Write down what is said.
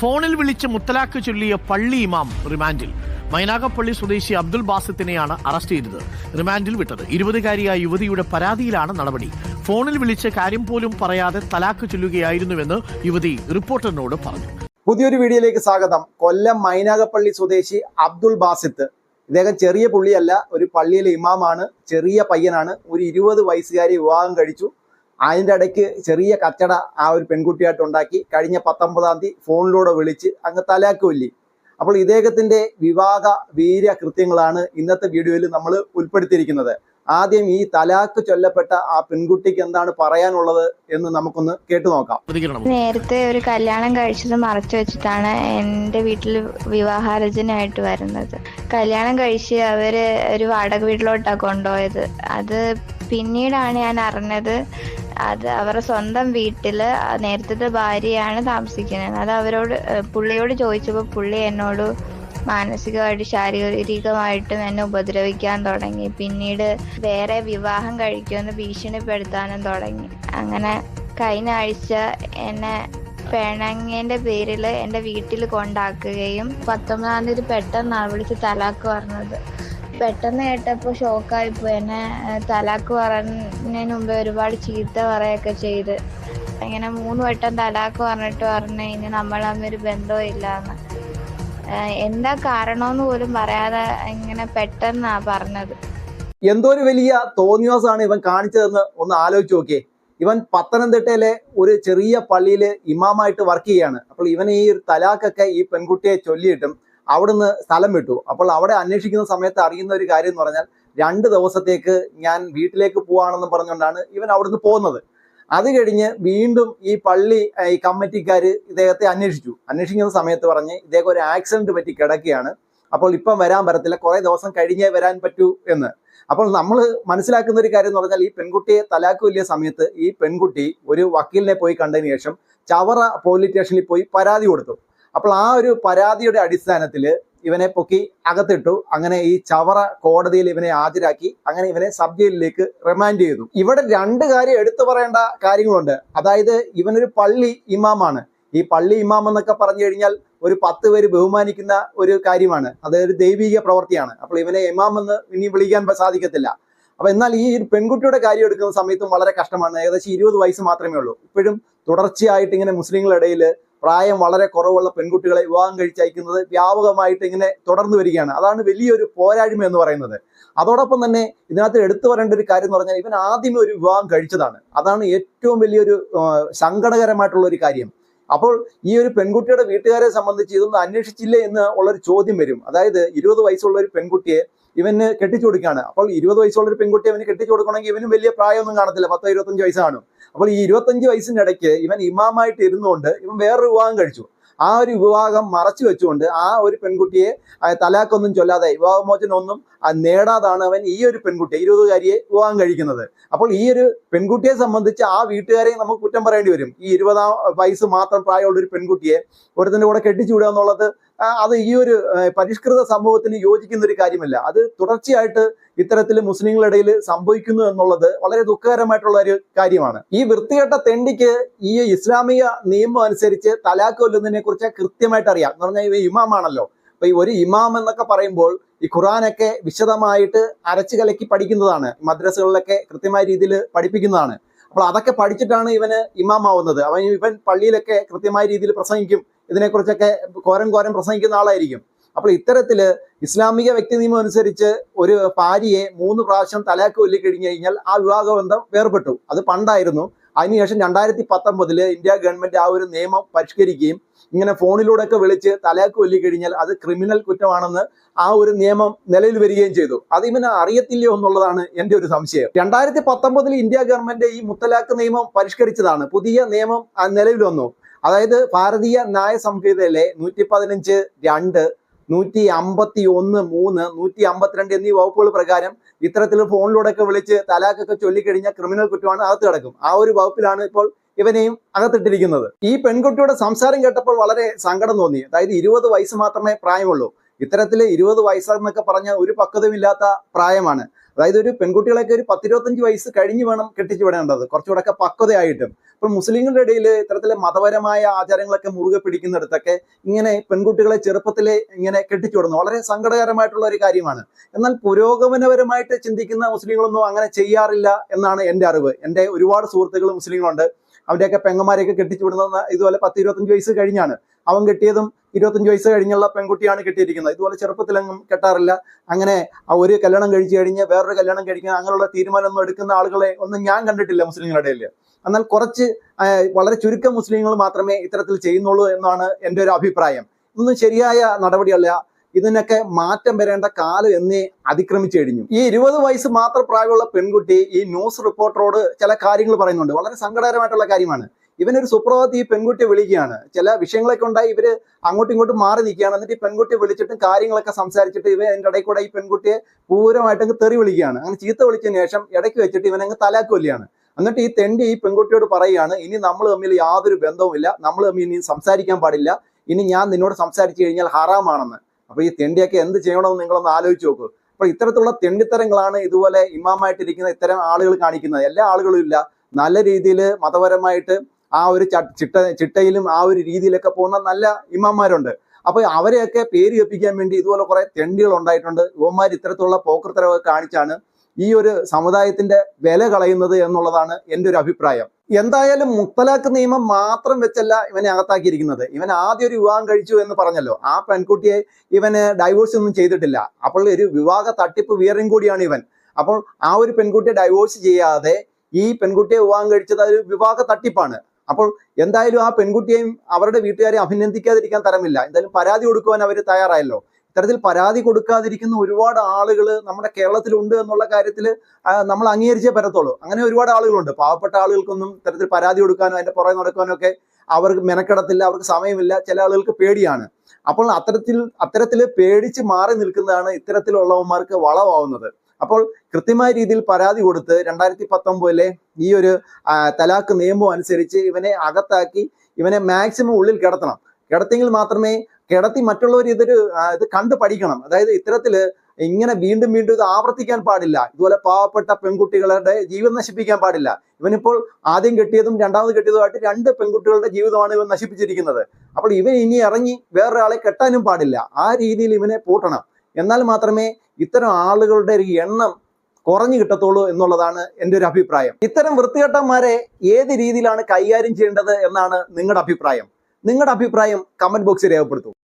ഫോണിൽ വിളിച്ച് മുത്തലാഖ് ചൊല്ലിയ പള്ളി ഇമാം റിമാൻഡിൽ. മൈനാഗപ്പള്ളി സ്വദേശി അബ്ദുൽ ബാസിത്തിനെയാണ് അറസ്റ്റ് ചെയ്തത്. റിമാൻഡിൽ വിട്ടത്. ഇരുപതുകാരിയായ യുവതിയുടെ പരാതിയിലാണ് നടപടി. ഫോണിൽ വിളിച്ച് കാര്യം പോലും പറയാതെ തലാഖ് ചൊല്ലുകയായിരുന്നുവെന്ന് യുവതി റിപ്പോർട്ടറിനോട് പറഞ്ഞു. പുതിയൊരു വീഡിയോയിലേക്ക് സ്വാഗതം. കൊല്ലം മൈനാഗപ്പള്ളി സ്വദേശി അബ്ദുൾ ബാസിത്ത്. ഇദ്ദേഹം ചെറിയ പുള്ളിയല്ല ഒരു പള്ളിയിലെ ഇമാമാണ് ചെറിയ പയ്യനാണ്. ഒരു ഇരുപത് വയസ്സുകാരി വിവാഹം കഴിച്ചു. അതിന്റെ ഇടയ്ക്ക് ചെറിയ കച്ചട ആ ഒരു പെൺകുട്ടിയായിട്ട് ഉണ്ടാക്കി കഴിഞ്ഞ പത്തൊമ്പതാം തീയതി ഫോണിലൂടെ വിളിച്ച് അങ്ങ് തലാക്കുമല്ലേ അപ്പോൾ ഇദ്ദേഹത്തിന്റെ വിവാഹ വീര്യ കൃത്യങ്ങളാണ് ഇന്നത്തെ വീഡിയോയിൽ നമ്മൾ ഉൾപ്പെടുത്തിയിരിക്കുന്നത്. ആദ്യം ഈ തലാക്ക് ചൊല്ലപ്പെട്ട ആ പെൺകുട്ടിക്ക് എന്താണ് പറയാനുള്ളത് എന്ന് നമുക്കൊന്ന് കേട്ടു നോക്കാം. നേരത്തെ ഒരു കല്യാണം കഴിച്ചത് മറച്ചു വെച്ചിട്ടാണ് എന്റെ വീട്ടിൽ വിവാഹാലോചനയായിട്ട് വരുന്നത്. കല്യാണം കഴിച്ച് അവർ ഒരു വാടക വീട്ടിലോട്ടാണ് കൊണ്ടുപോയത്. അത് പിന്നീടാണ് ഞാൻ അറിഞ്ഞത് അത് അവരുടെ സ്വന്തം വീട്ടിൽ നേരത്തെ ഭാര്യയാണ് താമസിക്കുന്നത്. അത് അവരോട് പുള്ളിയോട് ചോദിച്ചപ്പോൾ പുള്ളി എന്നോട് മാനസികമായിട്ട് ശാരീരികമായിട്ടും എന്നെ ഉപദ്രവിക്കാൻ തുടങ്ങി. പിന്നീട് വേറെ വിവാഹം കഴിക്കുമെന്ന് ഭീഷണിപ്പെടുത്താനും തുടങ്ങി. അങ്ങനെ കഴിഞ്ഞ ആഴ്ച എന്നെ പെണങ്ങിന്റെ പേരിൽ എന്റെ വീട്ടിൽ കൊണ്ടാക്കുകയും പത്തൊമ്പതാം തീയതി പെട്ടെന്നാണ് വിളിച്ച് തലാക്ക് പറഞ്ഞത്. പെട്ടെന്ന് കേട്ടപ്പോൾ ഷോക്കായിപ്പോയി എന്നെ ഏഹ്, തലാക്ക് പറഞ്ഞതിന് മുമ്പേ ഒരുപാട് ചീത്ത പറയൊക്കെ ചെയ്ത്. ഇങ്ങനെ മൂന്ന് വട്ടം തലാക്ക് പറഞ്ഞിട്ട് പറഞ്ഞു ഇനി നമ്മൾ തമ്മിൽ ഇല്ലാന്ന്. ഏഹ്, എന്താ കാരണമെന്ന് പോലും പറയാതെ ഇങ്ങനെ പെട്ടെന്നാ പറഞ്ഞത്. എന്തോ ഒരു വലിയ തോന്നിയാസാണ് ഇവൻ കാണിച്ചതെന്ന് ഒന്ന് ആലോചിച്ച് നോക്കിയേ. ഇവൻ പത്തനംതിട്ടയിലെ ഒരു ചെറിയ പള്ളിയിൽ ഇമാമായിട്ട് വർക്ക് ചെയ്യാണ് അപ്പോൾ ഇവൻ ഈ ഒരു തലാക്കൊക്കെ ഈ പെൺകുട്ടിയെ ചൊല്ലിയിട്ടും അവിടുന്ന് സ്ഥലം വിട്ടു. അപ്പോൾ അവിടെ അന്വേഷിക്കുന്ന സമയത്ത് അറിയുന്ന ഒരു കാര്യം എന്ന് പറഞ്ഞാൽ രണ്ട് ദിവസത്തേക്ക് ഞാൻ വീട്ടിലേക്ക് പോവാണെന്ന് പറഞ്ഞുകൊണ്ടാണ് ഇവൻ അവിടുന്ന് പോകുന്നത്. അത് കഴിഞ്ഞ് വീണ്ടും ഈ പള്ളി ഈ കമ്മിറ്റിക്കാർ ഇദ്ദേഹത്തെ അന്വേഷിച്ചു. അന്വേഷിക്കുന്ന സമയത്ത് പറഞ്ഞ് ഇദ്ദേഹം ഒരു ആക്സിഡന്റ് പറ്റി കിടക്കുകയാണ്. അപ്പോൾ ഇപ്പം വരാൻ പറ്റത്തില്ല. കുറെ ദിവസം കഴിഞ്ഞേ വരാൻ പറ്റൂ എന്ന്. അപ്പോൾ നമ്മൾ മനസ്സിലാക്കുന്ന ഒരു കാര്യം എന്ന് പറഞ്ഞാൽ ഈ പെൺകുട്ടിയെ തലാക്ക് വലിയ സമയത്ത് ഈ പെൺകുട്ടി ഒരു വക്കീലിനെ പോയി കണ്ടതിന് ശേഷം ചവറ പോലീസ് സ്റ്റേഷനിൽ പോയി പരാതി കൊടുത്തു. അപ്പോൾ ആ ഒരു പരാതിയുടെ അടിസ്ഥാനത്തിൽ ഇവനെ പൊക്കി അകത്തിട്ടു. അങ്ങനെ ഈ ചവറ കോടതിയിൽ ഇവനെ ഹാജരാക്കി. അങ്ങനെ ഇവനെ സബ് ജയിലിലേക്ക് റിമാൻഡ് ചെയ്തു. ഇവിടെ രണ്ട് കാര്യം എടുത്തു പറയേണ്ട കാര്യങ്ങളുണ്ട്. അതായത് ഇവനൊരു പള്ളി ഇമാമാണ്. ഈ പള്ളി ഇമാം എന്നൊക്കെ പറഞ്ഞു കഴിഞ്ഞാൽ ഒരു പത്ത് പേര് ബഹുമാനിക്കുന്ന ഒരു കാര്യമാണ്. അത് ഒരു ദൈവിക പ്രവൃത്തിയാണ്. അപ്പോൾ ഇവനെ ഇമാം എന്ന് ഇനി വിളിക്കാൻ സാധിക്കത്തില്ല. അപ്പൊ എന്നാൽ ഈ ഒരു പെൺകുട്ടിയുടെ കാര്യം എടുക്കുന്ന സമയത്തും വളരെ കഷ്ടമാണ്. ഏകദേശം ഇരുപത് വയസ്സ് മാത്രമേ ഉള്ളൂ. ഇപ്പോഴും തുടർച്ചയായിട്ട് ഇങ്ങനെ മുസ്ലിങ്ങളുടെ ഇടയിൽ പ്രായം വളരെ കുറവുള്ള പെൺകുട്ടികളെ വിവാഹം കഴിച്ചയക്കുന്നത് വ്യാപകമായിട്ട് ഇങ്ങനെ തുടർന്നു വരികയാണ്. അതാണ് വലിയൊരു പോരായ്മ എന്ന് പറയുന്നത്. അതോടൊപ്പം തന്നെ ഇതിനകത്ത് എടുത്തു പറയേണ്ട ഒരു കാര്യം എന്ന് പറഞ്ഞാൽ ഇവൻ ആദ്യമേ ഒരു വിവാഹം കഴിച്ചതാണ്. അതാണ് ഏറ്റവും വലിയൊരു സങ്കടകരമായിട്ടുള്ള ഒരു കാര്യം. അപ്പോൾ ഈ ഒരു പെൺകുട്ടിയുടെ വീട്ടുകാരെ സംബന്ധിച്ച് ഇതൊന്നും അന്വേഷിച്ചില്ലേ എന്ന് ഉള്ളൊരു ചോദ്യം വരും. അതായത് ഇരുപത് വയസ്സുള്ള ഒരു പെൺകുട്ടിയെ ഇവന് കെട്ടിച്ചു കൊടുക്കുകയാണ്. അപ്പോൾ ഇരുപത് വയസ്സുള്ള ഒരു പെൺകുട്ടി അവന് കെട്ടിച്ചു കൊടുക്കണമെങ്കിൽ ഇവനും വലിയ പ്രായമൊന്നും കാണത്തില്ല. പത്തോ ഇരുപത്തഞ്ച് വയസ്സാണ്. അപ്പോൾ ഈ ഇരുപത്തഞ്ച് വയസ്സിന്റെ ഇടയ്ക്ക് ഇവൻ ഇമാമായിട്ട് ഇരുന്നുകൊണ്ട് ഇവൻ വേറൊരു വിവാഹം കഴിച്ചു. ആ ഒരു വിവാഹം മറച്ചു വെച്ചുകൊണ്ട് ആ ഒരു പെൺകുട്ടിയെ തലാക്കൊന്നും ചൊല്ലാതെ വിവാഹമോചനമൊന്നും നേടാതാണ് അവൻ ഈ ഒരു പെൺകുട്ടിയെ ഇരുപതുകാരിയെ വിവാഹം കഴിക്കുന്നത്. അപ്പോൾ ഈ ഒരു പെൺകുട്ടിയെ സംബന്ധിച്ച് ആ വീട്ടുകാരെ നമുക്ക് കുറ്റം പറയേണ്ടി വരും. ഈ ഇരുപതാം വയസ്സ് മാത്രം പ്രായമുള്ള ഒരു പെൺകുട്ടിയെ ഒരുത്തിന്റെ കൂടെ കെട്ടിച്ചുവിടുക എന്നുള്ളത് അത് ഈ ഒരു പരിഷ്കൃത സമൂഹത്തിന് യോജിക്കുന്ന ഒരു കാര്യമല്ല. അത് തുടർച്ചയായിട്ട് ഇത്തരത്തിൽ മുസ്ലിങ്ങളുടെ ഇടയിൽ സംഭവിക്കുന്നു എന്നുള്ളത് വളരെ ദുഃഖകരമായിട്ടുള്ള ഒരു കാര്യമാണ്. ഈ വൃത്തികെട്ട തെണ്ടിക്ക് ഈ ഇസ്ലാമിക നിയമം അനുസരിച്ച് തലാക്ക് കൊല്ലുന്നതിനെ കുറിച്ച് കൃത്യമായിട്ട് അറിയാം. എന്ന് പറഞ്ഞാൽ ഇവ ഇമാമാണല്ലോ. അപ്പൊ ഈ ഒരു ഇമാം എന്നൊക്കെ പറയുമ്പോൾ ഈ ഖുറാനൊക്കെ വിശദമായിട്ട് അരച്ചു കലക്കി പഠിക്കുന്നതാണ്. മദ്രസകളിലൊക്കെ കൃത്യമായ രീതിയിൽ പഠിപ്പിക്കുന്നതാണ്. അപ്പോൾ അതൊക്കെ പഠിച്ചിട്ടാണ് ഇവന് ഇമാമാവുന്നത്. അവൻ ഇവൻ പള്ളിയിലൊക്കെ കൃത്യമായ രീതിയിൽ പ്രസംഗിക്കും. ഇതിനെക്കുറിച്ചൊക്കെ കോരം കോരം പ്രസംഗിക്കുന്ന ആളായിരിക്കും. അപ്പോൾ ഇത്തരത്തിൽ ഇസ്ലാമിക വ്യക്തി നിയമം അനുസരിച്ച് ഒരു ഭാര്യയെ മൂന്ന് പ്രാവശ്യം തലാക്ക് കൊല്ലി കഴിഞ്ഞു കഴിഞ്ഞാൽ ആ വിവാഹ ബന്ധം വേർപെട്ടു. അത് പണ്ടായിരുന്നു. അതിനുശേഷം രണ്ടായിരത്തി പത്തൊമ്പതിൽ ഇന്ത്യ ഗവൺമെന്റ് ആ ഒരു നിയമം പരിഷ്കരിക്കുകയും ഇങ്ങനെ ഫോണിലൂടെ ഒക്കെ വിളിച്ച് തലാക്ക് കൊല്ലി കഴിഞ്ഞാൽ അത് ക്രിമിനൽ കുറ്റമാണെന്ന് ആ ഒരു നിയമം നിലയിൽ വരികയും ചെയ്തു. അത് ഇവന് അറിയത്തില്ലയോ എന്നുള്ളതാണ് എന്റെ ഒരു സംശയം. രണ്ടായിരത്തി പത്തൊമ്പതിൽ ഇന്ത്യ ഗവൺമെന്റ് ഈ മുത്തലാഖ് നിയമം പരിഷ്കരിച്ചതാണ്. പുതിയ നിയമം നിലവിൽ വന്നു. അതായത് ഭാരതീയ ന്യായ സംഹിതയിലെ നൂറ്റി പതിനഞ്ച് രണ്ട് നൂറ്റി അമ്പത്തി ഒന്ന് മൂന്ന് നൂറ്റി അമ്പത്തിരണ്ട് എന്നീ വകുപ്പുകൾ പ്രകാരം ഇത്തരത്തിൽ ഫോണിലൂടെ ഒക്കെ വിളിച്ച് തലാഖൊക്കെ ചൊല്ലിക്കഴിഞ്ഞാൽ ക്രിമിനൽ കുറ്റമാണ് അകത്ത് കിടക്കും. ആ ഒരു വകുപ്പിലാണ് ഇപ്പോൾ ഇവനെയും അകത്തിട്ടിരിക്കുന്നത്. ഈ പെൺകുട്ടിയുടെ സംസാരം കേട്ടപ്പോൾ വളരെ സങ്കടം തോന്നി. അതായത് ഇരുപത് വയസ്സ് മാത്രമേ പ്രായമുള്ളൂ. ഇത്തരത്തിൽ ഇരുപത് വയസ്സെന്നൊക്കെ പറഞ്ഞ ഒരു പക്വതയുമില്ലാത്ത പ്രായമാണ്. അതായത് ഒരു പെൺകുട്ടികളൊക്കെ ഒരു പത്തിരുപത്തഞ്ച് വയസ്സ് കഴിഞ്ഞ് വേണം കെട്ടിച്ചു വിടേണ്ടത് കുറച്ചുകൂടെ പക്വതയായിട്ടും. അപ്പോൾ മുസ്ലിങ്ങളുടെ ഇടയിൽ ഇത്തരത്തിലെ മതപരമായ ആചാരങ്ങളൊക്കെ മുറുകെ പിടിക്കുന്നിടത്തൊക്കെ ഇങ്ങനെ പെൺകുട്ടികളെ ചെറുപ്പത്തിലെ ഇങ്ങനെ കെട്ടിച്ചു വിടുന്നു. വളരെ സങ്കടകരമായിട്ടുള്ള ഒരു കാര്യമാണ്. എന്നാൽ പുരോഗമനപരമായിട്ട് ചിന്തിക്കുന്ന മുസ്ലിങ്ങളൊന്നും അങ്ങനെ ചെയ്യാറില്ല എന്നാണ് എന്റെ അറിവ്. എന്റെ ഒരുപാട് സുഹൃത്തുക്കൾ മുസ്ലിങ്ങളുണ്ട്. അവരുടെയൊക്കെ പെങ്ങന്മാരെയൊക്കെ കെട്ടിച്ചു വിടുന്നത് ഇതുപോലെ പത്ത് ഇരുപത്തഞ്ച് വയസ്സ് കഴിഞ്ഞാണ്. അവൻ കെട്ടിയതും ഇരുപത്തഞ്ച് വയസ്സ് കഴിഞ്ഞുള്ള പെൺകുട്ടിയാണ് കെട്ടിയിരിക്കുന്നത്. ഇതുപോലെ ചെറുപ്പത്തിലൊന്നും കെട്ടാറില്ല. അങ്ങനെ ഒരു കല്യാണം കഴിച്ചു കഴിഞ്ഞ് വേറൊരു കല്യാണം കഴിക്കുന്ന അങ്ങനെയുള്ള തീരുമാനമൊന്നും എടുക്കുന്ന ആളുകളെ ഒന്നും ഞാൻ കണ്ടിട്ടില്ല മുസ്ലിങ്ങളുടെ ഇടയിൽ. എന്നാൽ കുറച്ച് വളരെ ചുരുക്കം മുസ്ലിങ്ങൾ മാത്രമേ ഇത്തരത്തിൽ ചെയ്യുന്നുള്ളൂ എന്നാണ് എന്റെ ഒരു അഭിപ്രായം. ഇതൊന്നും ശരിയായ നടപടിയല്ല. ഇതിനൊക്കെ മാറ്റം വരേണ്ട കാലം എന്നേ അതിക്രമിച്ചു കഴിഞ്ഞു. ഈ ഇരുപത് വയസ്സ് മാത്രം പ്രായമുള്ള പെൺകുട്ടി ഈ ന്യൂസ് റിപ്പോർട്ടറോട് ചില കാര്യങ്ങൾ പറയുന്നുണ്ട്. വളരെ സങ്കടകരമായിട്ടുള്ള കാര്യമാണ്. ഇവനൊരു സുപ്രഭാതത്തിൽ ഈ പെൺകുട്ടിയെ വിളിക്കുകയാണ്. ചില വിഷയങ്ങളൊക്കെ ഉണ്ടായി ഇവർ അങ്ങോട്ടും ഇങ്ങോട്ടും മാറി നിൽക്കുകയാണ്. എന്നിട്ട് ഈ പെൺകുട്ടി വിളിച്ചിട്ടും കാര്യങ്ങളൊക്കെ സംസാരിച്ചിട്ട് ഇവ എന്റെ ഇടയിൽ കൂടെ ഈ പെൺകുട്ടിയെ പൂരമായിട്ട് അങ്ങ് തെറി വിളിക്കുകയാണ്. അങ്ങനെ ചീത്ത വിളിച്ചതിന് ശേഷം ഇടയ്ക്ക് വെച്ചിട്ട് ഇവനങ്ങ് തലാക്കൊല്ലിയാണ് എന്നിട്ട് ഈ തെണ്ടി ഈ പെൺകുട്ടിയോട് പറയുകയാണ് ഇനി നമ്മൾ തമ്മിൽ യാതൊരു ബന്ധവുമില്ല. നമ്മൾ തമ്മിൽ ഇനി സംസാരിക്കാൻ പാടില്ല. ഇനി ഞാൻ നിന്നോട് സംസാരിച്ചു കഴിഞ്ഞാൽ ഹറാമാണെന്ന്. അപ്പൊ ഈ തെണ്ടിയൊക്കെ എന്ത് ചെയ്യണമെന്ന് നിങ്ങളൊന്ന് ആലോചിച്ച് നോക്കൂ. അപ്പൊ ഇത്തരത്തിലുള്ള തെണ്ടിത്തരങ്ങളാണ് ഇതുപോലെ ഇമാമായിട്ടിരിക്കുന്ന ഇത്തരം ആളുകൾ കാണിക്കുന്നത്. എല്ലാ ആളുകളും ഇല്ല. നല്ല രീതിയിൽ മതപരമായിട്ട് ആ ഒരു ചിട്ട ചിട്ടയിലും ആ ഒരു രീതിയിലൊക്കെ പോകുന്ന നല്ല ഇമാന്മാരുണ്ട് അപ്പൊ അവരെയൊക്കെ പേര് കപ്പിക്കാൻ വേണ്ടി ഇതുപോലെ കുറെ തെണ്ടികൾ ഉണ്ടായിട്ടുണ്ട്. ഇവന്മാർ ഇത്തരത്തിലുള്ള പോക്കൃത്തരവൊക്കെ കാണിച്ചാണ് ഈ ഒരു സമുദായത്തിന്റെ വില കളയുന്നത് എന്നുള്ളതാണ് എന്റെ ഒരു അഭിപ്രായം. എന്തായാലും മുത്തലാഖ് നിയമം മാത്രം വെച്ചല്ല ഇവനെ അകത്താക്കിയിരിക്കുന്നത്. ഇവൻ ആദ്യ ഒരു വിവാഹം കഴിച്ചു എന്ന് പറഞ്ഞല്ലോ. ആ പെൺകുട്ടിയെ ഇവന് ഡൈവോഴ്സ് ഒന്നും ചെയ്തിട്ടില്ല. അപ്പോൾ ഒരു വിവാഹ തട്ടിപ്പ് വീറും കൂടിയാണ് ഇവൻ. അപ്പോൾ ആ ഒരു പെൺകുട്ടിയെ ഡൈവോഴ്സ് ചെയ്യാതെ ഈ പെൺകുട്ടിയെ വിവാഹം കഴിച്ചത് ഒരു വിവാഹ തട്ടിപ്പാണ്. അപ്പോൾ എന്തായാലും ആ പെൺകുട്ടിയെയും അവരുടെ വീട്ടുകാരെയും അഭിനന്ദിക്കാതിരിക്കാൻ തരമില്ല. എന്തായാലും പരാതി കൊടുക്കുവാൻ അവർ തയ്യാറായല്ലോ. ഇത്തരത്തിൽ പരാതി കൊടുക്കാതിരിക്കുന്ന ഒരുപാട് ആളുകൾ നമ്മുടെ കേരളത്തിലുണ്ട് എന്നുള്ള കാര്യത്തിൽ നമ്മൾ അംഗീകരിച്ചേ പറ്റത്തുള്ളൂ. അങ്ങനെ ഒരുപാട് ആളുകളുണ്ട്. പാവപ്പെട്ട ആളുകൾക്കൊന്നും ഇത്തരത്തിൽ പരാതി കൊടുക്കാനോ അതിന്റെ പുറകെ നടക്കാനോ ഒക്കെ അവർക്ക് മെനക്കെടത്തില്ല അവർക്ക് സമയമില്ല. ചില ആളുകൾക്ക് പേടിയാണ്. അപ്പോൾ അത്തരത്തിൽ അത്തരത്തിൽ പേടിച്ച് മാറി നിൽക്കുന്നതാണ് ഇത്തരത്തിലുള്ളവന്മാർക്ക് വളമാവുന്നത് അപ്പോൾ കൃത്യമായ രീതിയിൽ പരാതി കൊടുത്ത് രണ്ടായിരത്തി പത്തൊമ്പതിലെ ഈ ഒരു തലാക്ക് നിയമം അനുസരിച്ച് ഇവനെ അകത്താക്കി ഇവനെ മാക്സിമം ഉള്ളിൽ കിടത്തണം. കിടത്തിയെങ്കിൽ മാത്രമേ കിടത്തി മറ്റുള്ളവർ ഇതൊരു ഇത് കണ്ടു പഠിക്കണം. അതായത് ഇത്തരത്തിൽ ഇങ്ങനെ വീണ്ടും വീണ്ടും ഇത് ആവർത്തിക്കാൻ പാടില്ല. ഇതുപോലെ പാവപ്പെട്ട പെൺകുട്ടികളുടെ ജീവിതം നശിപ്പിക്കാൻ പാടില്ല. ഇവനിപ്പോൾ ആദ്യം കെട്ടിയതും രണ്ടാമത് കെട്ടിയതുമായിട്ട് രണ്ട് പെൺകുട്ടികളുടെ ജീവിതമാണ് ഇവൻ നശിപ്പിച്ചിരിക്കുന്നത്. അപ്പോൾ ഇവൻ ഇനി ഇറങ്ങി വേറൊരാളെ കെട്ടാനും പാടില്ല. ആ രീതിയിൽ ഇവനെ പൂട്ടണം. എന്നാൽ മാത്രമേ ഇത്തരം ആളുകളുടെ ഒരു എണ്ണം കുറഞ്ഞു കിട്ടത്തുള്ളൂ എന്നുള്ളതാണ് എന്റെ ഒരു അഭിപ്രായം. ഇത്തരം വൃത്തികെട്ടന്മാരെ ഏത് രീതിയിലാണ് കൈകാര്യം ചെയ്യേണ്ടത് എന്നാണ് നിങ്ങളുടെ അഭിപ്രായം? നിങ്ങളുടെ അഭിപ്രായം കമന്റ് ബോക്സിൽ രേഖപ്പെടുത്തൂ.